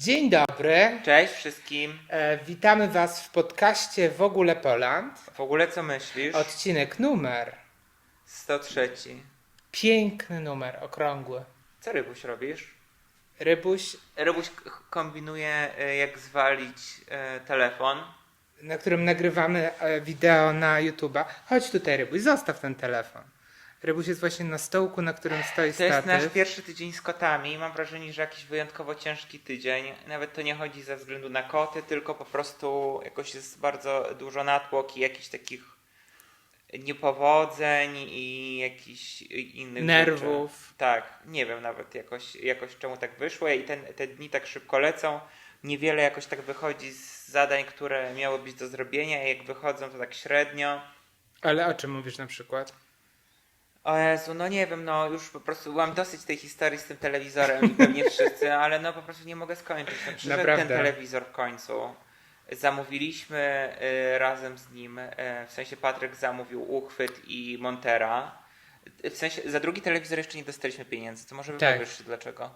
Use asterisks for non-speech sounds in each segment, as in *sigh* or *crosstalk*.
Dzień dobry. Cześć wszystkim. E, witamy Was w podcaście W ogóle Poland. W ogóle co myślisz? Odcinek numer. 103. Piękny numer, okrągły. Co Rybuś robisz? Rybuś, Rybuś kombinuje e, jak zwalić e, telefon. na którym nagrywamy e, wideo na YouTube'a. Chodź tutaj, Rybuś, zostaw ten telefon. Rybuś jest właśnie na stołku, na którym stoi To jest nasz statyw. pierwszy tydzień z kotami. Mam wrażenie, że jakiś wyjątkowo ciężki tydzień. Nawet to nie chodzi ze względu na koty, tylko po prostu jakoś jest bardzo dużo natłok i jakichś takich niepowodzeń i jakichś innych Nerwów. Rzeczy. Tak, nie wiem nawet jakoś, jakoś czemu tak wyszło i ten, te dni tak szybko lecą. Niewiele jakoś tak wychodzi z zadań, które miały być do zrobienia, a jak wychodzą to tak średnio. Ale o czym mówisz na przykład? O Jezu, no nie wiem, no już po prostu mam dosyć tej historii z tym telewizorem i pewnie wszyscy, *laughs* ale no po prostu nie mogę skończyć. No, przyszedł Naprawdę. ten telewizor w końcu. Zamówiliśmy y, razem z nim, y, w sensie Patryk zamówił uchwyt i montera. Y, W sensie za drugi telewizor jeszcze nie dostaliśmy pieniędzy, to może Tak. wypowiesz dlaczego?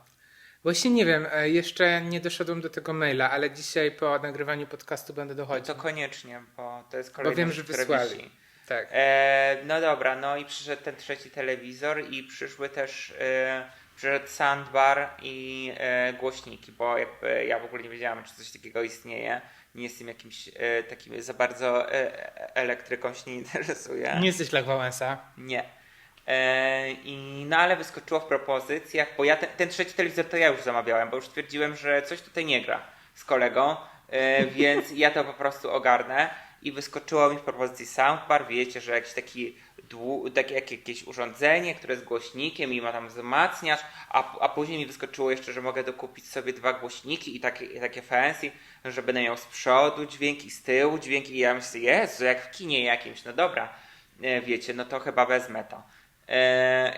Właśnie nie wiem, e, jeszcze nie doszedłem do tego maila, ale dzisiaj po nagrywaniu podcastu będę No dochodził. to koniecznie, bo to jest kolejny wiem, że wysłali. Tak. E, no dobra, no i przyszedł ten trzeci telewizor i przyszły też e, przyszedł soundbar i e, głośniki, bo jakby ja w ogóle nie wiedziałam, czy coś takiego istnieje. Nie jestem jakimś e, takim za bardzo e, elektryką się nie *laughs* interesuję. Nie jesteś Lech Wałęsa. Nie. E, I, no ale wyskoczyło w propozycjach, bo ja ten, ten trzeci telewizor to ja już zamawiałem, bo już stwierdziłem, że coś tutaj nie gra z kolegą, e, więc ja to po prostu ogarnę. I wyskoczyło mi w propozycji soundbar, wiecie, że jakiś taki, takie jak jakieś urządzenie, które jest głośnikiem i ma tam wzmacniacz, a, a później mi wyskoczyło jeszcze, że mogę dokupić sobie dwa głośniki i takie, i takie fancy, że będę miał z przodu dźwięki, z tyłu dźwięki i ja myślę, Jezu, jak w kinie jakimś, no dobra, e, wiecie, no to chyba wezmę to.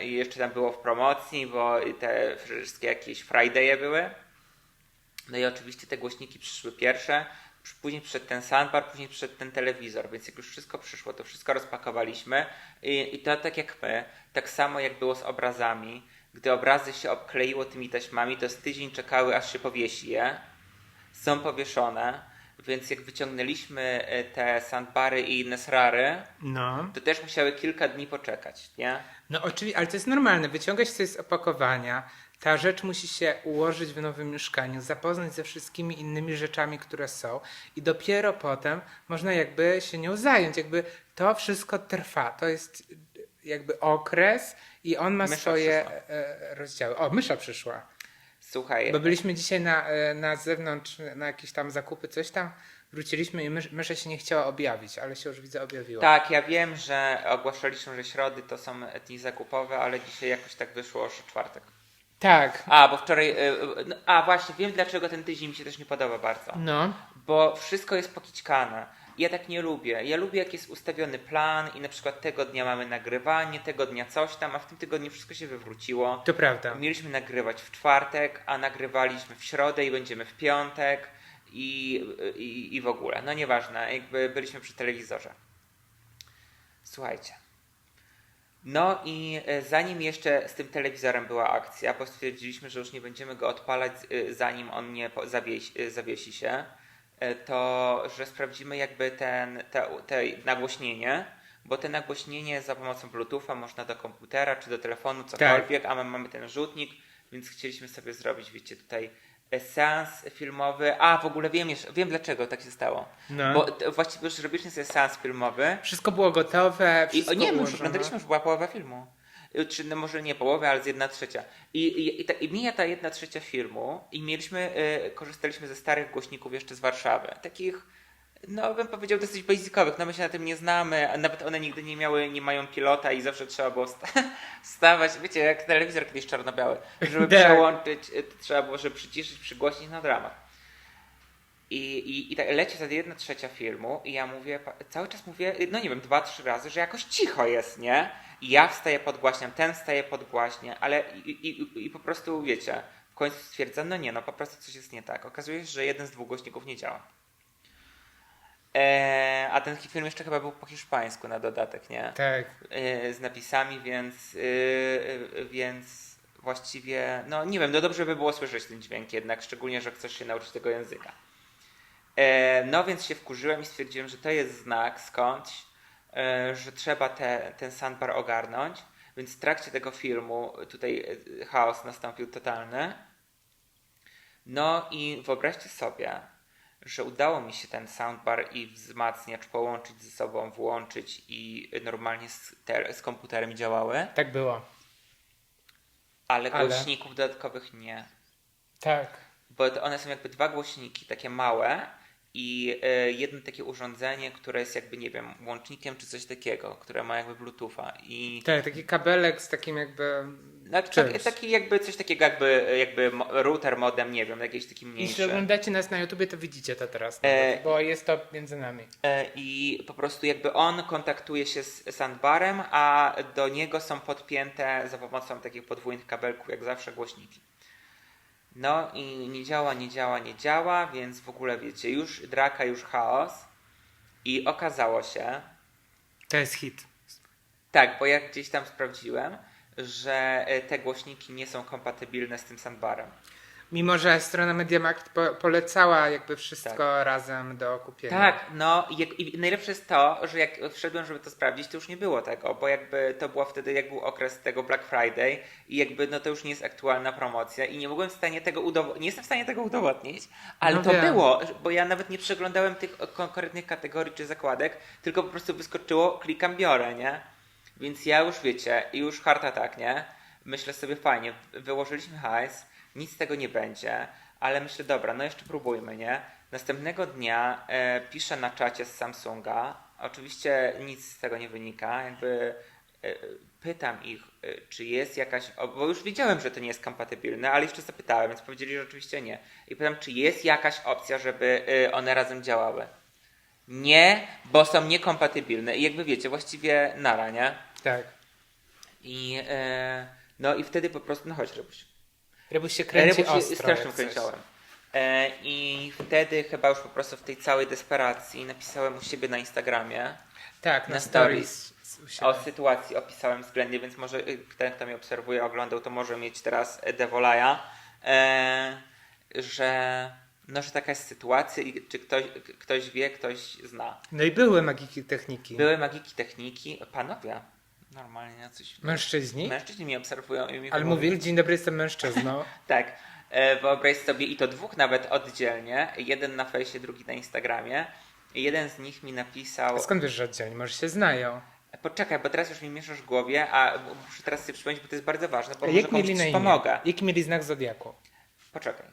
I jeszcze tam było w promocji, bo te wszystkie jakieś Friday'e były. No i oczywiście te głośniki przyszły pierwsze, później przyszedł ten soundbar, później przyszedł ten telewizor, więc jak już wszystko przyszło, to wszystko rozpakowaliśmy i, i to tak jak my, tak samo jak było z obrazami, gdy obrazy się obkleiło tymi taśmami, to z tydzień czekały aż się powiesi je, są powieszone, więc jak wyciągnęliśmy e, te soundbary i inne srary, No. to też musiały kilka dni poczekać, nie? No oczywiście, ale to jest normalne. Wyciągać coś z opakowania. Ta rzecz musi się ułożyć w nowym mieszkaniu, zapoznać ze wszystkimi innymi rzeczami, które są i dopiero potem można jakby się nią zająć. Jakby to wszystko trwa. To jest jakby okres i on ma Mysza swoje przyszła. e, rozdziały. O, mysza przyszła. Słuchaj, Bo byliśmy dzisiaj na, e, na zewnątrz, na jakieś tam zakupy, coś tam. Wróciliśmy i mysz, mysza się nie chciała objawić, ale się już widzę objawiła. tak, ja wiem, że ogłaszaliśmy, że środy to są dni zakupowe, ale dzisiaj jakoś tak wyszło, że czwartek. Tak. A, bo wczoraj. y, y, no, A, właśnie, wiem dlaczego ten tydzień mi się też nie podoba bardzo. No. Bo wszystko jest pokićkane. Ja tak nie lubię. Ja lubię, jak jest ustawiony plan i na przykład tego dnia mamy nagrywanie, tego dnia coś tam, a w tym tygodniu wszystko się wywróciło. To prawda. Mieliśmy nagrywać w czwartek, a nagrywaliśmy w środę i będziemy w piątek i, i, i w ogóle. No nieważne, jakby byliśmy przy telewizorze. Słuchajcie. No i e, zanim jeszcze z tym telewizorem była akcja, bo stwierdziliśmy, że już nie będziemy go odpalać e, zanim on nie zawiesi, e, zawiesi się, to że sprawdzimy jakby ten, te, te nagłośnienie, bo te nagłośnienie za pomocą Bluetootha można do komputera czy do telefonu, cokolwiek, a my mamy ten rzutnik, więc chcieliśmy sobie zrobić, wiecie, tutaj seans filmowy. A, w ogóle wiem, jeszcze, wiem dlaczego tak się stało. No. Bo t- właściwie już zrobiliśmy sobie seans filmowy. Wszystko było gotowe. I, Wszystko o, nie, my już ułożone. oglądaliśmy, już była połowa filmu. Y, Czy no, może nie połowę, ale z jedna trzecia. I, i, i, ta, i mija ta jedna trzecia filmu i mieliśmy, y, korzystaliśmy ze starych głośników jeszcze z Warszawy. Takich, no bym powiedział, dosyć basicowych. No my się na tym nie znamy, a nawet one nigdy nie miały, nie mają pilota i zawsze trzeba było sta- *laughs* stawać, wiecie, jak telewizor kiedyś czarno-biały. Żeby *laughs* Tak. przełączyć, y, trzeba było, żeby przyciszyć, przygłośnić na dramat. I, i, I tak leci za jedna trzecia filmu i ja mówię, cały czas mówię, no nie wiem, dwa, trzy razy, że jakoś cicho jest, nie? I ja wstaję, podgłaśniam, ten wstaje, podgłaśnie, ale i, i, i po prostu, wiecie, w końcu stwierdzam, no nie, no po prostu coś jest nie tak. Okazuje się, że jeden z dwóch głośników nie działa. E, a ten film jeszcze chyba był po hiszpańsku na dodatek, nie? Tak. E, z napisami, więc, e, więc właściwie, no nie wiem, no dobrze by było słyszeć ten dźwięk jednak, szczególnie, że chcesz się nauczyć tego języka. E, no więc się wkurzyłem i stwierdziłem, że to jest znak skądś, że trzeba te, ten sandbar ogarnąć. Więc w trakcie tego filmu tutaj chaos nastąpił totalny. No i wyobraźcie sobie, że udało mi się ten soundbar i wzmacniacz połączyć ze sobą, włączyć i normalnie z, te, z komputerem działały, Tak było. ale Ale? głośników dodatkowych nie. Tak. Bo one są jakby dwa głośniki, takie małe i e, jedno takie urządzenie, które jest jakby, nie wiem, łącznikiem czy coś takiego, które ma jakby bluetootha i Tak, taki kabelek z takim jakby... no, tak, taki jakby coś takiego jakby, jakby router modem, nie wiem, jakiś taki Jeśli mniejszy. oglądacie nas na YouTubie, to widzicie to teraz, E, bo jest to między nami. E, I po prostu jakby on kontaktuje się z sandbarem, a do niego są podpięte za pomocą takich podwójnych kabelków, jak zawsze, głośniki. No i nie działa, nie działa, nie działa, więc w ogóle wiecie, już draka, już chaos. I okazało się, To jest hit. tak, bo jak gdzieś tam sprawdziłem, że e, te głośniki nie są kompatybilne z tym sandbarem. Mimo, że strona MediaMarkt po, polecała jakby wszystko razem do kupienia. Tak, no i, jak- i najlepsze jest to, że jak wszedłem, żeby to sprawdzić, to już nie było tego, bo jakby to było wtedy, jak był okres tego Black Friday i jakby no to już nie jest aktualna promocja i nie mogłem w stanie tego udowodnić, nie jestem w stanie tego udowodnić, ale No to wiem. było, bo ja nawet nie przeglądałem tych konkretnych kategorii czy zakładek, tylko po prostu wyskoczyło, klikam, biorę, nie? Więc ja już wiecie, już heart attack, nie? Myślę sobie fajnie, wyłożyliśmy hajs, nic z tego nie będzie, ale myślę, dobra, no jeszcze próbujmy, nie? Następnego dnia e, piszę na czacie z Samsunga, oczywiście nic z tego nie wynika, jakby e, pytam ich, e, czy jest jakaś, bo już wiedziałem, że to nie jest kompatybilne, ale jeszcze zapytałem, więc powiedzieli, że oczywiście nie. I pytam, czy jest jakaś opcja, żeby e, one razem działały. Nie, bo są niekompatybilne. I jakby wiecie, właściwie nara, nie? Tak. I e, no i wtedy po prostu, no chodź Rybuś. Rybuś się kręci Rybuś się ostro. strasznie jak coś. kręciałem. E, I wtedy chyba już po prostu w tej całej desperacji napisałem u siebie na Instagramie Tak, na, Na stories. siebie. o sytuacji opisałem względnie, więc może y, ten, kto mnie obserwuje, oglądał, to może mieć teraz Devolaja, e, że no, że taka jest sytuacja i czy ktoś, ktoś wie, ktoś zna. No i były magiki techniki. Były magiki techniki, panowie, normalnie jacyś Mężczyźni. mężczyźni mnie obserwują i mi Ale mówili, dzień dobry, jestem mężczyzną. *laughs* Tak. E, Wyobraź sobie i to dwóch nawet oddzielnie. Jeden na fejsie, drugi na Instagramie. Jeden z nich mi napisał. A skąd wiesz, że oddzielnie? Może się znają. Poczekaj, bo teraz już mi mieszasz w głowie, a muszę teraz sobie przypomnieć, bo to jest bardzo ważne, bo A może jak komuś na imię? pomogę. Jaki mieli znak zodiaku? Poczekaj.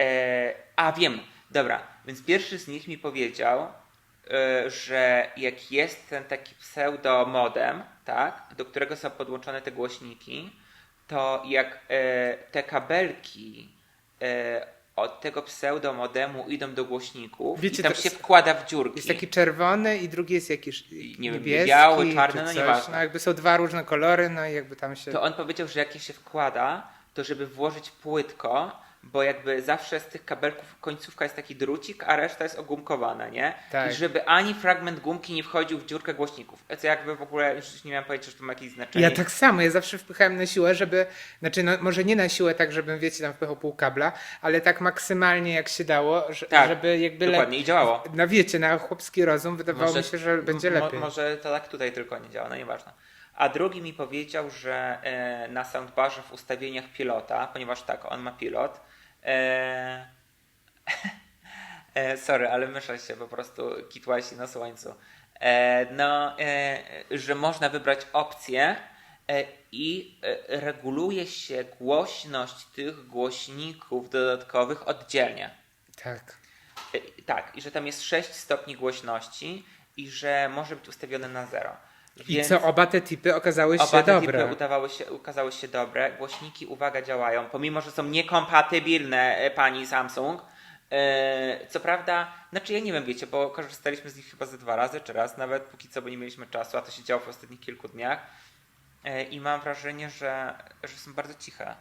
E, a wiem, dobra. Więc pierwszy z nich mi powiedział, e, że jak jest ten taki pseudo-modem, tak, do którego są podłączone te głośniki, to jak e, te kabelki e, od tego pseudo-modemu idą do głośników Wiecie, i tam się wkłada w dziurki. Jest taki czerwony i drugi jest jakiś Nie niebieski. biały, czarny, no nieważne. No jakby są dwa różne kolory, no i jakby tam się... To on powiedział, że jak je się wkłada, to żeby włożyć płytko, bo jakby zawsze z tych kabelków końcówka jest taki drucik, a reszta jest ogumkowana, nie? Tak. I żeby ani fragment gumki nie wchodził w dziurkę głośników. Co jakby w ogóle już nie miałem pojęcia, że to ma jakieś znaczenie. Ja tak samo, ja zawsze wpychałem na siłę, żeby, znaczy no, może nie na siłę tak, żebym wiecie, tam wpychał pół kabla, ale tak maksymalnie jak się dało, że, Tak, żeby jakby Dokładnie, i działało. No wiecie, na chłopski rozum wydawało Może- mi się, że będzie Mo- lepiej. może to tak tutaj tylko nie działa, no nieważne. A drugi mi powiedział, że e, na soundbarze w ustawieniach pilota, ponieważ tak, on ma pilot. E, *laughs* e, sorry, ale mysza się po prostu kitła się na słońcu. E, no, e, że można wybrać opcję e, i reguluje się głośność tych głośników dodatkowych oddzielnie. Tak. Tak, i że tam jest 6 stopni głośności i że może być ustawione na 0. I co, oba te typy okazały się Oba te dobre. typy udawały się, okazały się dobre. Głośniki, uwaga, działają, pomimo, że są niekompatybilne, e, pani Samsung. E, co prawda, znaczy ja nie wiem, wiecie, bo korzystaliśmy z nich chyba ze dwa razy, czy raz, nawet póki co, bo nie mieliśmy czasu, a to się działo w ostatnich kilku dniach. E, I mam wrażenie, że, że są bardzo ciche.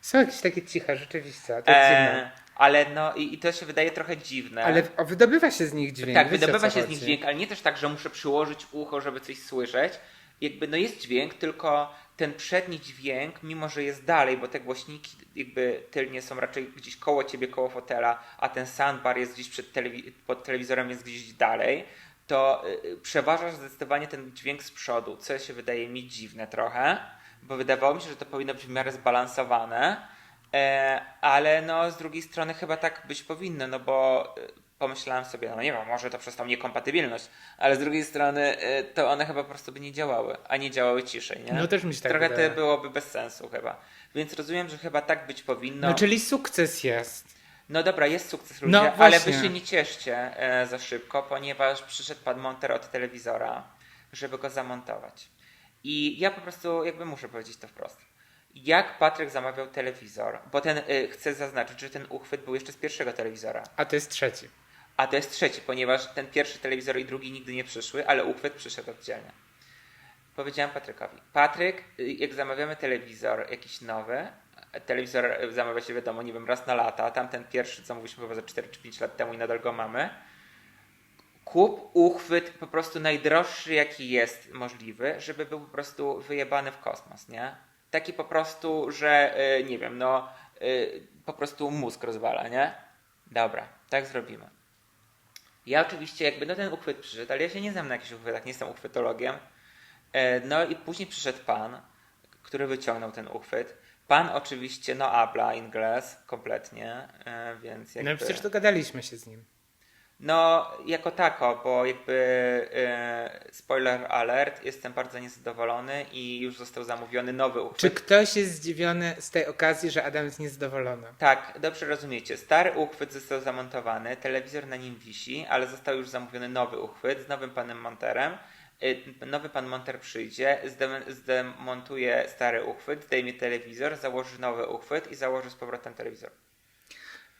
Są jakieś takie ciche, rzeczywiście, to jest dziwne. Ale no i, i to się wydaje trochę dziwne. Ale wydobywa się z nich dźwięk. Tak, wiecie, wydobywa się z chodzi. nich dźwięk, ale nie też tak, że muszę przyłożyć ucho, żeby coś słyszeć. Jakby no jest dźwięk, tylko ten przedni dźwięk, mimo że jest dalej, bo te głośniki jakby tylnie są raczej gdzieś koło ciebie, koło fotela, a ten soundbar jest gdzieś przed telewi- pod telewizorem, jest gdzieś dalej, to y, przeważa zdecydowanie ten dźwięk z przodu, co się wydaje mi dziwne trochę, bo wydawało mi się, że to powinno być w miarę zbalansowane, ale no z drugiej strony chyba tak być powinno, no bo y, pomyślałem sobie, no nie wiem, może to przez tą niekompatybilność, ale z drugiej strony y, to one chyba po prostu by nie działały, a nie działały ciszej, nie? No też mi się tak Trochę wydaje. to byłoby bez sensu chyba. Więc rozumiem, że chyba tak być powinno. No czyli sukces jest. No dobra, jest sukces ludzie, No ale wy się nie cieszcie e, za szybko, ponieważ przyszedł pan monter od telewizora, żeby go zamontować. I ja po prostu jakby muszę powiedzieć to wprost. Jak Patryk zamawiał telewizor, bo ten, y, chcę zaznaczyć, że ten uchwyt był jeszcze z pierwszego telewizora, A to jest trzeci. a to jest trzeci, ponieważ ten pierwszy telewizor i drugi nigdy nie przyszły, ale uchwyt przyszedł oddzielnie. Powiedziałem Patrykowi, Patryk, y, jak zamawiamy telewizor jakiś nowy, telewizor y, zamawia się wiadomo, nie wiem, raz na lata, tamten pierwszy zamówiliśmy chyba za 4 czy 5 lat temu i nadal go mamy, kup uchwyt po prostu najdroższy jaki jest możliwy, żeby był po prostu wyjebany w kosmos, nie? Taki po prostu, że y, nie wiem, no y, po prostu mózg rozwala, nie? Dobra, tak zrobimy. Ja oczywiście jakby, no ten uchwyt przyszedł, ale ja się nie znam na jakichś uchwytach, nie jestem uchwytologiem. E, No i później przyszedł pan, który wyciągnął ten uchwyt. Pan oczywiście, no habla inglés kompletnie, e, więc jakby... No przecież dogadaliśmy się z nim. No, jako tako, bo jakby e, spoiler alert, jestem bardzo niezadowolony i już został zamówiony nowy uchwyt. Czy ktoś jest zdziwiony z tej okazji, że Adam jest niezadowolony? Tak, dobrze rozumiecie. Stary uchwyt został zamontowany, telewizor na nim wisi, ale został już zamówiony nowy uchwyt z nowym panem monterem. Y, Nowy pan monter przyjdzie, zdem- zdemontuje stary uchwyt, zdejmie telewizor, założy nowy uchwyt i założy z powrotem telewizor.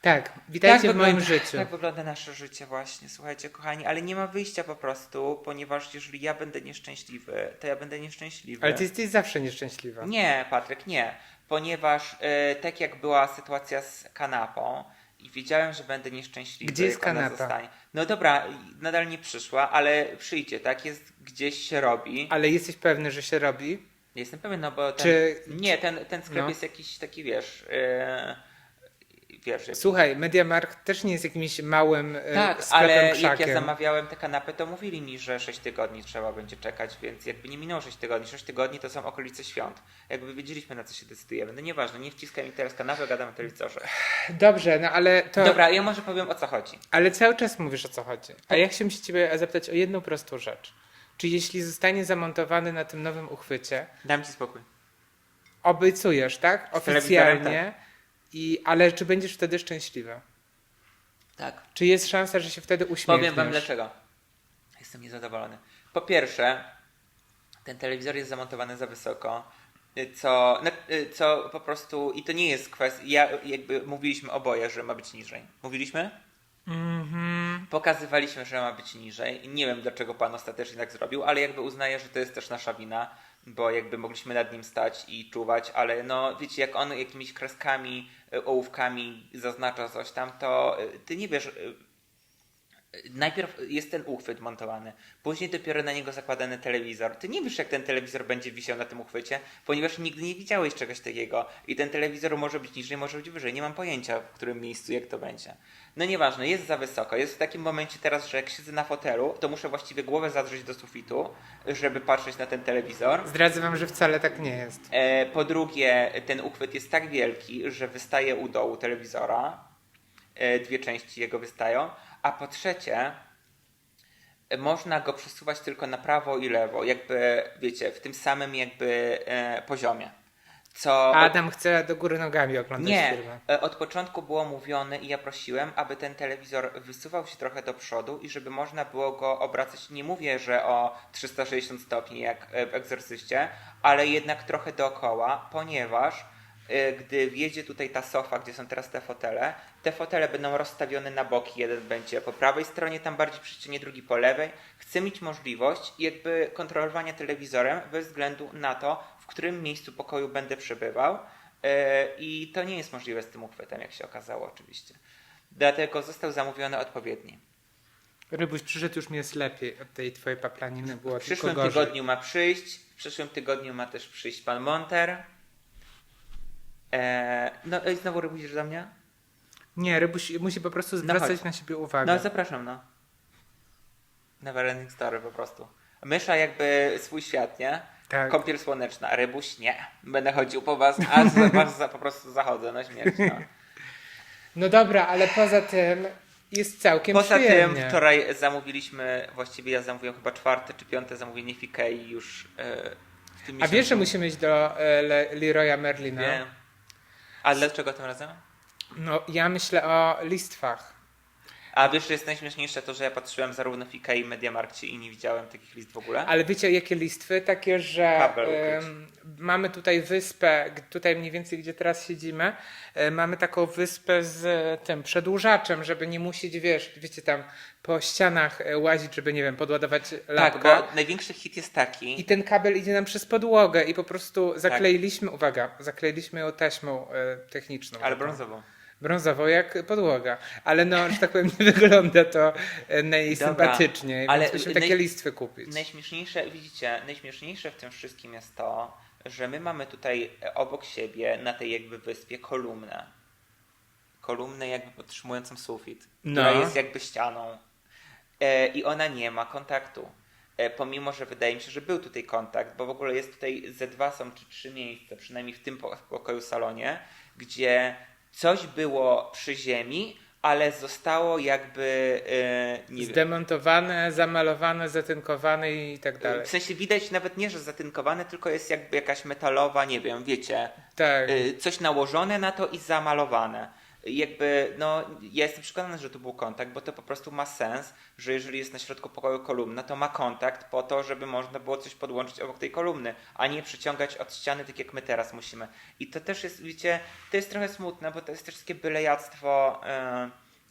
Tak, witajcie w moim wygląda- życiu. Tak wygląda nasze życie właśnie, słuchajcie kochani, ale nie ma wyjścia po prostu, ponieważ jeżeli ja będę nieszczęśliwy, to ja będę nieszczęśliwy. Ale ty jesteś zawsze nieszczęśliwa. Nie, Patryk, nie. Ponieważ e, tak jak była sytuacja z kanapą i wiedziałem, że będę nieszczęśliwy. Gdzie jest kanapa? Zostanie. No dobra, nadal nie przyszła, ale przyjdzie, tak? Jest gdzieś się robi. Ale jesteś pewny, że się robi? Jestem pewien, no bo ten, Czy- nie, ten, ten sklep no. jest jakiś taki, wiesz, e, wiesz, jak- Słuchaj, MediaMarkt też nie jest jakimś małym e, tak, sklepem ale krzakiem. jak ja zamawiałem te kanapy, to mówili mi, że 6 tygodni trzeba będzie czekać, więc jakby nie minęło 6 tygodni. 6 tygodni to są okolice świąt. Jakby wiedzieliśmy, na co się decydujemy. No nieważne, nie wciskaj mi teraz kanapy, gadam o telewizorze. Dobrze, no ale to... Dobra, ja może powiem o co chodzi. Ale cały czas mówisz o co chodzi. A Tak. ja chciałbym się ciebie zapytać o jedną prostą rzecz. Czy jeśli zostanie zamontowany na tym nowym uchwycie, Dam ci spokój. obiecujesz, tak? Oficjalnie. I, ale czy będziesz wtedy szczęśliwa? Tak. Czy jest szansa, że się wtedy uśmiechniesz? Powiem wam dlaczego. Jestem niezadowolony. Po pierwsze, ten telewizor jest zamontowany za wysoko, y, co, y, co po prostu, i to nie jest kwestia, ja, jakby mówiliśmy oboje, że ma być niżej. Mówiliśmy? Mhm. Pokazywaliśmy, że ma być niżej. Nie wiem, dlaczego pan ostatecznie tak zrobił, ale jakby uznaję, że to jest też nasza wina, bo jakby mogliśmy nad nim stać i czuwać, ale no wiecie, jak on jakimiś kreskami, y, ołówkami zaznacza coś tam, to y, ty nie wiesz. Najpierw jest ten uchwyt montowany, później dopiero na niego zakładany telewizor. Ty nie wiesz, jak ten telewizor będzie wisiał na tym uchwycie, ponieważ nigdy nie widziałeś czegoś takiego. I ten telewizor może być niżej, może być wyżej. Nie mam pojęcia, w którym miejscu, jak to będzie. No nieważne, jest za wysoko. Jest w takim momencie teraz, że jak siedzę na fotelu, to muszę właściwie głowę zadrzeć do sufitu, żeby patrzeć na ten telewizor. Zdradzę wam, że wcale tak nie jest. E, po drugie, ten uchwyt jest tak wielki, że wystaje u dołu telewizora. E, dwie części jego wystają. A po trzecie, można go przesuwać tylko na prawo i lewo, jakby, wiecie, w tym samym jakby e, poziomie. Co Adam chce do góry nogami oglądać nie, filmy. e, od początku było mówione i ja prosiłem, aby ten telewizor wysuwał się trochę do przodu i żeby można było go obracać. Nie mówię, że o 360 stopni jak e, w egzorcyście, ale jednak trochę dookoła, ponieważ gdy wjedzie tutaj ta sofa, gdzie są teraz te fotele, te fotele będą rozstawione na boki. Jeden będzie po prawej stronie, tam bardziej przy ścianie, drugi po lewej. Chcę mieć możliwość jakby kontrolowania telewizorem bez względu na to, w którym miejscu pokoju będę przebywał. E, I to nie jest możliwe z tym uchwytem, jak się okazało oczywiście. Dlatego został zamówiony odpowiedni. Rybuś, przyszedł już mi jest lepiej od tej twojej paplaniny, było W przyszłym tygodniu ma przyjść, w przyszłym tygodniu ma też przyjść pan Monter. Eee, no i znowu robisz do mnie? Nie, Rybuś musi po prostu zwracać chodź. na siebie uwagę. No zapraszam, no. Never ending story po prostu. Mysza jakby swój świat, nie? Tak. Kąpiel słoneczna, a rybuś nie. Będę chodził po was, a za was za, po prostu zachodzę na śmierć. No. No dobra, ale poza tym jest całkiem Poza przyjemnie. tym wczoraj zamówiliśmy, właściwie ja zamówiłem chyba czwarte czy piąte zamówienie w Ikei już e, w tym A miesiącu. wiesz, że musimy iść do e, Le- Leroya Merlina? Wiem. A dlaczego tym razem? No, ja myślę o listwach. A wiesz, że jest najśmieszniejsze to, że ja patrzyłem zarówno w Ikei i Mediamarkcie i nie widziałem takich list w ogóle? Ale wiecie, jakie listwy? Takie, że mamy tutaj wyspę, tutaj mniej więcej, gdzie teraz siedzimy, e, mamy taką wyspę z e, tym przedłużaczem, żeby nie musieć, wiesz, wiecie, tam po ścianach e, łazić, żeby, nie wiem, podładować tak, lapka. bo największy hit jest taki, I ten kabel idzie nam przez podłogę i po prostu Tak. zakleiliśmy, uwaga, zakleiliśmy ją taśmą e, techniczną. ale brązową. Brązową jak podłoga. Ale no, że tak powiem, nie wygląda to e, najsympatyczniej, ale więc musimy takie naj- listwy kupić. Najśmieszniejsze, widzicie, najśmieszniejsze w tym wszystkim jest to, że my mamy tutaj e, obok siebie, na tej jakby wyspie, kolumnę. Kolumnę jakby podtrzymującą sufit, No. która jest jakby ścianą. E, I ona nie ma kontaktu. E, pomimo, że wydaje mi się, że był tutaj kontakt, bo w ogóle jest tutaj ze dwa są czy trzy miejsca, przynajmniej w tym po- pokoju salonie, gdzie coś było przy ziemi, ale zostało jakby e, nie wiem, Zdemontowane, zamalowane, zatynkowane i tak dalej. w sensie widać nawet nie, że zatynkowane, tylko jest jakby jakaś metalowa, nie wiem, wiecie, Tak. y, coś nałożone na to i zamalowane. Jakby, no, ja jestem przekonany, że to był kontakt, bo to po prostu ma sens, że jeżeli jest na środku pokoju kolumna, to ma kontakt po to, żeby można było coś podłączyć obok tej kolumny, a nie przyciągać od ściany, tak jak my teraz musimy. I to też jest, wiecie, to jest trochę smutne, bo to jest też takie bylejactwo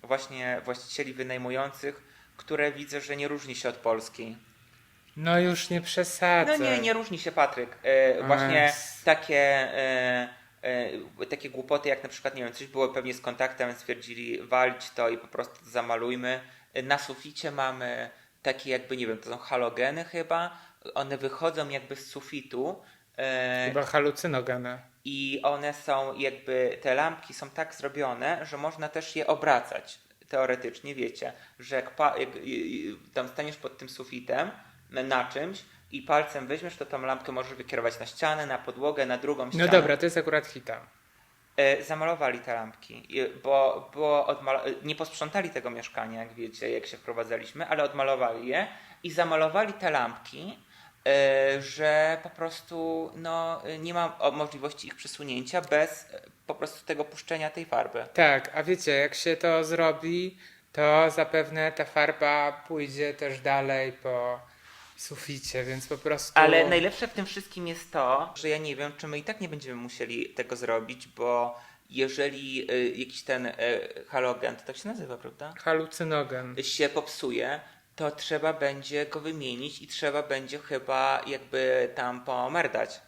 y, właśnie właścicieli wynajmujących, które widzę, że nie różni się od Polski. No już nie przesadzę. No nie, nie różni się Patryk. E, właśnie takie, e, takie głupoty, jak na przykład, nie wiem, coś było pewnie z kontaktem, stwierdzili walić to i po prostu to zamalujmy. E, Na suficie mamy takie jakby, nie wiem, to są halogeny chyba. One wychodzą jakby z sufitu. E, Chyba halucynogenne. i one są jakby, te lampki są tak zrobione, że można też je obracać. Teoretycznie wiecie, że jak, pa, jak tam staniesz pod tym sufitem na czymś i palcem weźmiesz, to tą lampkę możesz wykierować na ścianę, na podłogę, na drugą ścianę. No dobra, to jest akurat hita. E, zamalowali te lampki, bo było odmalo- nie posprzątali tego mieszkania, jak wiecie, jak się wprowadzaliśmy, ale odmalowali je i zamalowali te lampki, e, że po prostu no, nie ma możliwości ich przesunięcia bez e, po prostu tego puszczenia tej farby. Tak, a wiecie, jak się to zrobi, to zapewne ta farba pójdzie też dalej po suficie, więc po prostu... Ale najlepsze w tym wszystkim jest to, że ja nie wiem, czy my i tak nie będziemy musieli tego zrobić, bo jeżeli e, jakiś ten e, halogen, to tak się nazywa, prawda? Halucynogen. się popsuje, to trzeba będzie go wymienić i trzeba będzie chyba jakby tam pomerdać.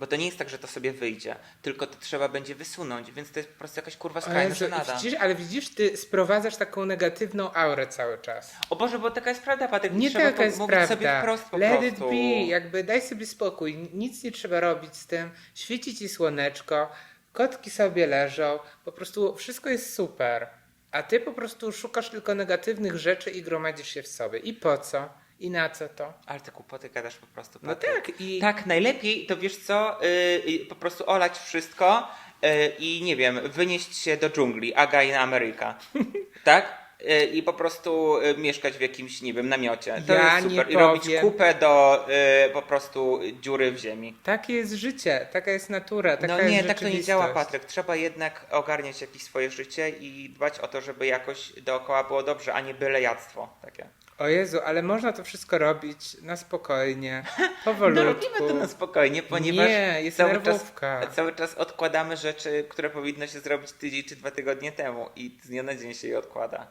Bo to nie jest tak, że to sobie wyjdzie, tylko to trzeba będzie wysunąć, więc to jest po prostu jakaś kurwa skrajna żenada. widzisz, ale widzisz, ty sprowadzasz taką negatywną aurę cały czas. O Boże, bo taka jest prawda, Patryk. Nie trzeba taka jest mówić prawda. sobie wprost po Let prostu. it be, jakby daj sobie spokój, nic nie trzeba robić z tym, świeci ci słoneczko, kotki sobie leżą, po prostu wszystko jest super. A ty po prostu szukasz tylko negatywnych rzeczy i gromadzisz się w sobie. I po co? I na co to? Ale te kłopoty gadasz po prostu, No Patryk. tak, i Tak, najlepiej to wiesz co, yy, po prostu olać wszystko yy, i nie wiem, wynieść się do dżungli, Aga in America. *laughs* tak? Yy, I po prostu yy, mieszkać w jakimś, nie wiem, namiocie. To Ja jest nie super. I robić kupę do po prostu dziury w ziemi. takie jest życie, taka jest natura, taka no jest nie, tak to nie działa. Patryk. Trzeba jednak ogarniać jakieś swoje życie i dbać o to, żeby jakoś dookoła było dobrze, a nie bylejactwo takie. O Jezu, ale można to wszystko robić na spokojnie, *laughs* No powolutku. robimy to na spokojnie, ponieważ Nie, jest cały czas, cały czas odkładamy rzeczy, które powinno się zrobić tydzień czy dwa tygodnie temu i z dnia na dzień się je odkłada.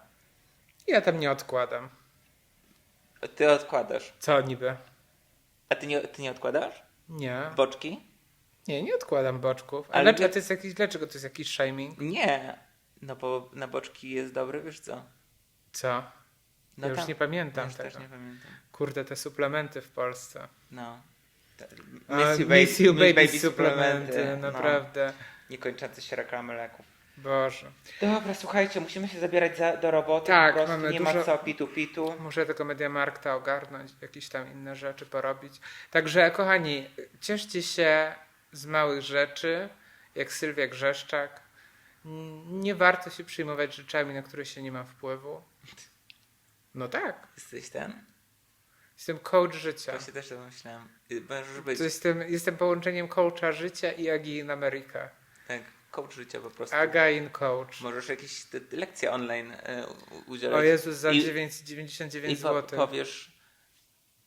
Ja tam nie odkładam. Ty odkładasz. Co niby? A ty nie, ty nie odkładasz? Nie. Boczki? Nie, nie odkładam boczków. Ale dlaczego to jest jakiś, dlaczego to jest jakiś shaming? Nie. No bo na boczki jest dobry, wiesz co? Co? No ja już tam- nie pamiętam ja już tego. też nie pamiętam. Kurde, te suplementy w Polsce. No. Miss You Miss You Miss Baby, suplementy, no. naprawdę. Niekończące się reklamy leków. Boże. Dobra, słuchajcie, musimy się zabierać za, do roboty. Tak, po prostu mamy nie dużo- ma co pitu pitu. Muszę tego Mediamarkta ogarnąć, jakieś tam inne rzeczy porobić. Także, kochani, cieszcie się z małych rzeczy, jak Sylwia Grzeszczak. Nie warto się przyjmować rzeczami, na które się nie ma wpływu. No tak. Jesteś ten? Jestem coach życia. To się też domyślałem. Możesz być To jestem, jestem połączeniem coacha życia i Agi in America. tak, coach życia po prostu. Aga in coach. Możesz jakieś te, lekcje online e, udzielać. O Jezus, za I- 9,99 I po, zł. powiesz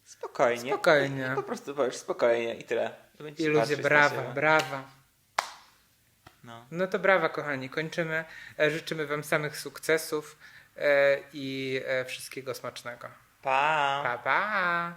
spokojnie. Spokojnie. I po prostu powiesz spokojnie i tyle. I, ludzie, brawa, brawa. No. No to brawa, kochani. Kończymy. E, Życzymy Wam samych sukcesów i e, wszystkiego smacznego. Pa! Pa, pa!